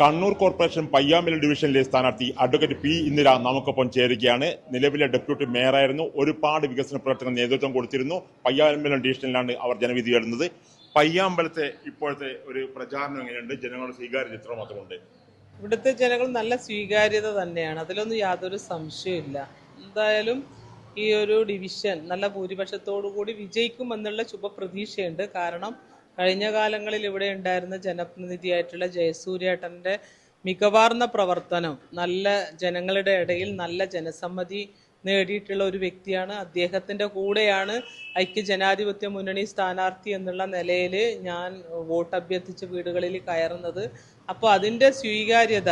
Kannur corporation പയ്യാമ്പല ഡിവിഷനിലെ സ്ഥാനാർത്ഥി advocate P Indira നമുക്കൊപ്പം ചേരുകയാണ്. നിലവിലെ ഡെപ്യൂട്ടി മേയറായിരുന്നു. ഒരുപാട് വികസന പ്രവർത്തനങ്ങൾ നേതൃത്വം കൊടുത്തിരുന്നു. പയ്യാമ്പലം ഡിവിഷനിലാണ് അവർ ജനവിധി വരുന്നത് പയ്യാമ്പലത്തെ ഇപ്പോഴത്തെ ഒരു പ്രചാരണം എങ്ങനെയുണ്ട്? ജനങ്ങളുടെ സ്വീകാര്യ എത്രമാത്രമുണ്ട് ഇവിടുത്തെ ജനങ്ങൾ നല്ല സ്വീകാര്യത തന്നെയാണ്. അതിലൊന്നും യാതൊരു സംശയമില്ല എന്തായാലും ഈ ഒരു ഡിവിഷൻ നല്ല ഭൂരിപക്ഷത്തോടു കൂടി വിജയിക്കുമെന്നുള്ള ശുഭപ്രതീക്ഷയുണ്ട്. കാരണം കഴിഞ്ഞ കാലങ്ങളിൽ ഇവിടെ ഉണ്ടായിരുന്ന ജനപ്രതിനിധിയായിട്ടുള്ള ജയസൂര്യേട്ടന്റെ മികവാർന്ന പ്രവർത്തനം നല്ല ജനങ്ങളുടെ ഇടയിൽ നല്ല ജനസമ്മതി നേടിയിട്ടുള്ള ഒരു വ്യക്തിയാണ്. അദ്ദേഹത്തിന്റെ കൂടെയാണ് ഐക്യ ജനാധിപത്യ മുന്നണി സ്ഥാനാർത്ഥി എന്നുള്ള നിലയിൽ ഞാൻ വോട്ട് അഭ്യർത്ഥിച്ച് വീടുകളിൽ കയറുന്നത്. അപ്പോൾ അതിന്റെ സ്വീകാര്യത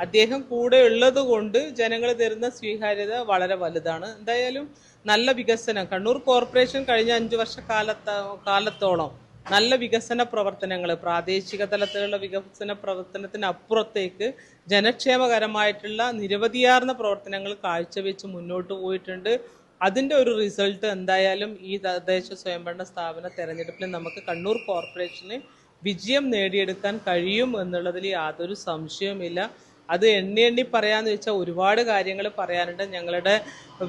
അദ്ദേഹം കൂടെ ഉള്ളത് കൊണ്ട് ജനങ്ങൾ തരുന്ന സ്വീകാര്യത വളരെ വലുതാണ്. എന്തായാലും നല്ല വികസനം. കണ്ണൂർ കോർപ്പറേഷൻ കഴിഞ്ഞ അഞ്ചു വർഷ കാലത്ത കാലത്തോളം നല്ല വികസന പ്രവർത്തനങ്ങൾ പ്രാദേശിക തലത്തിലുള്ള വികസന പ്രവർത്തനത്തിന് അപ്പുറത്തേക്ക് ജനക്ഷേമകരമായിട്ടുള്ള നിരവധിയാർന്ന പ്രവർത്തനങ്ങൾ കാഴ്ചവെച്ച് മുന്നോട്ട് പോയിട്ടുണ്ട്. അതിന്റെ ഒരു റിസൾട്ട് എന്തായാലും ഈ തദ്ദേശ സ്വയംഭരണ സ്ഥാപന തെരഞ്ഞെടുപ്പിൽ നമുക്ക് കണ്ണൂർ കോർപ്പറേഷന് വിജയം നേടിയെടുക്കാൻ കഴിയും എന്നുള്ളതിൽ യാതൊരു സംശയവുമില്ല. അത് എണ്ണി എണ്ണി പറയാന്ന് വെച്ചാൽ ഒരുപാട് കാര്യങ്ങൾ പറയാനുണ്ട്. ഞങ്ങളുടെ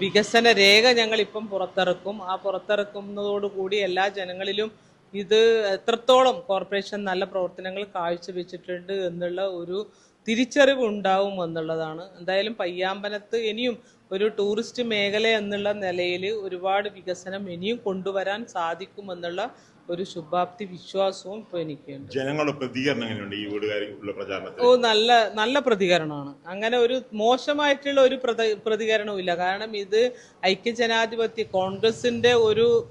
വികസന രേഖ ഞങ്ങൾ ഇപ്പം പുറത്തിറക്കും. ആ പുറത്തിറക്കുന്നതോടുകൂടി എല്ലാ ജനങ്ങളിലും ഇത് എത്രത്തോളം കോർപ്പറേഷൻ നല്ല പ്രവർത്തനങ്ങൾ കാഴ്ചവെച്ചിട്ടുണ്ട് എന്നുള്ള ഒരു തിരിച്ചറിവ് ഉണ്ടാവും എന്നുള്ളതാണ്. എന്തായാലും പയ്യാമ്പലത്ത് ഇനിയും ഒരു ടൂറിസ്റ്റ് മേഖല എന്നുള്ള നിലയിൽ ഒരുപാട് വികസനം ഇനിയും കൊണ്ടുവരാൻ സാധിക്കുമെന്നുള്ള ഒരു ശുഭാപ്തി വിശ്വാസവും ഇപ്പോൾ എനിക്കുണ്ട്. ജനങ്ങളുടെ പ്രതികരണം എങ്ങനെയുണ്ട് ഈ വീടുകാരി ഉള്ള പ്രചാരണത്തിൽ? ഓ നല്ല നല്ല പ്രതികരണമാണ്. അങ്ങനെ ഒരു മോശമായിട്ടുള്ള ഒരു പ്രത- പ്രതികരണവും ഇല്ല കാരണം ഇത് ഐക്യജനാധിപത്യ കോൺഗ്രസിന്റെ ഒരു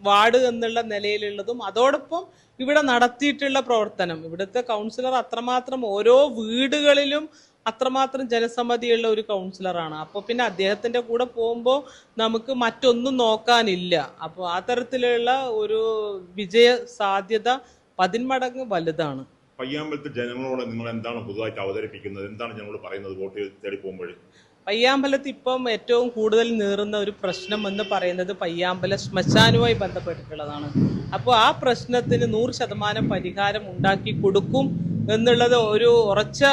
വാർഡ് എന്നുള്ള നിലയിലുള്ളതും അതോടൊപ്പം ഇവിടെ നടത്തിയിട്ടുള്ള പ്രവർത്തനം. ഇവിടുത്തെ കൗൺസിലർ അത്രമാത്രം ഓരോ വീടുകളിലും അത്രമാത്രം ജനസമ്മതിയുള്ള ഒരു കൗൺസിലറാണ് അപ്പോൾ പിന്നെ അദ്ദേഹത്തിന്റെ കൂടെ പോകുമ്പോൾ നമുക്ക് മറ്റൊന്നും നോക്കാനില്ല. അപ്പോൾ ആ തരത്തിലുള്ള ഒരു വിജയ സാധ്യത പതിന്മടങ്ങ് വലുതാണ്. പയ്യാമ്പലത്തെ ജനങ്ങളോട് നിങ്ങൾ എന്താണ് പുതുതായിട്ട് അവതരിപ്പിക്കുന്നത്? എന്താണ് ജനങ്ങൾ പറയുന്നത്? വോട്ട് തേടി പോകുമ്പോൾ പയ്യാമ്പലത്ത് ഇപ്പം ഏറ്റവും കൂടുതൽ നീറുന്ന ഒരു പ്രശ്നം എന്ന് പറയുന്നത് പയ്യാമ്പല ശ്മശാനവുമായി ബന്ധപ്പെട്ടിട്ടുള്ളതാണ്. അപ്പോൾ ആ പ്രശ്നത്തിന് നൂറ് ശതമാനം പരിഹാരം ഉണ്ടാക്കി കൊടുക്കും എന്നുള്ളത് ഒരു ഉറച്ച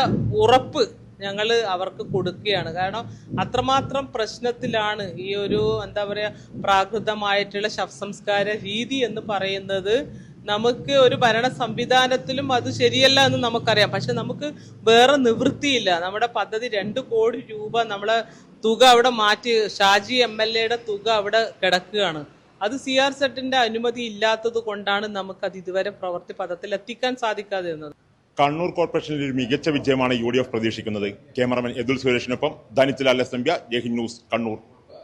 ഉറപ്പ് ഞങ്ങൾ അവർക്ക് കൊടുക്കുകയാണ്. കാരണം അത്രമാത്രം പ്രശ്നത്തിലാണ് ഈ ഒരു എന്താ പറയുക പ്രാകൃതമായിട്ടുള്ള ശവസംസ്കാര രീതി എന്ന് പറയുന്നത് നമുക്ക് ഒരു ഭരണ സംവിധാനത്തിലും അത് ശരിയല്ല എന്ന് നമുക്കറിയാം. പക്ഷെ നമുക്ക് വേറെ നിവൃത്തിയില്ല. നമ്മുടെ പദ്ധതി രണ്ട് കോടി രൂപ നമ്മളെ തുക അവിടെ മാറ്റി ഷാജി എം എൽ എയുടെ തുക അവിടെ കിടക്കുകയാണ്. അത് സി ആർ സെറ്റിന്റെ അനുമതി ഇല്ലാത്തത് കൊണ്ടാണ് നമുക്കത് ഇതുവരെ പ്രവൃത്തി പദത്തിൽ എത്തിക്കാൻ സാധിക്കാതെ കണ്ണൂർ കോർപ്പറേഷനിൽ ഒരു മികച്ച വിജയമാണ് യു ഡി എഫ് പ്രതീക്ഷിക്കുന്നത്. ക്യാമറമാൻ യദുൽ സുരേഷിനൊപ്പം ധനിത്തിലാൽ എസ് എം ന്യൂസ് കണ്ണൂർ.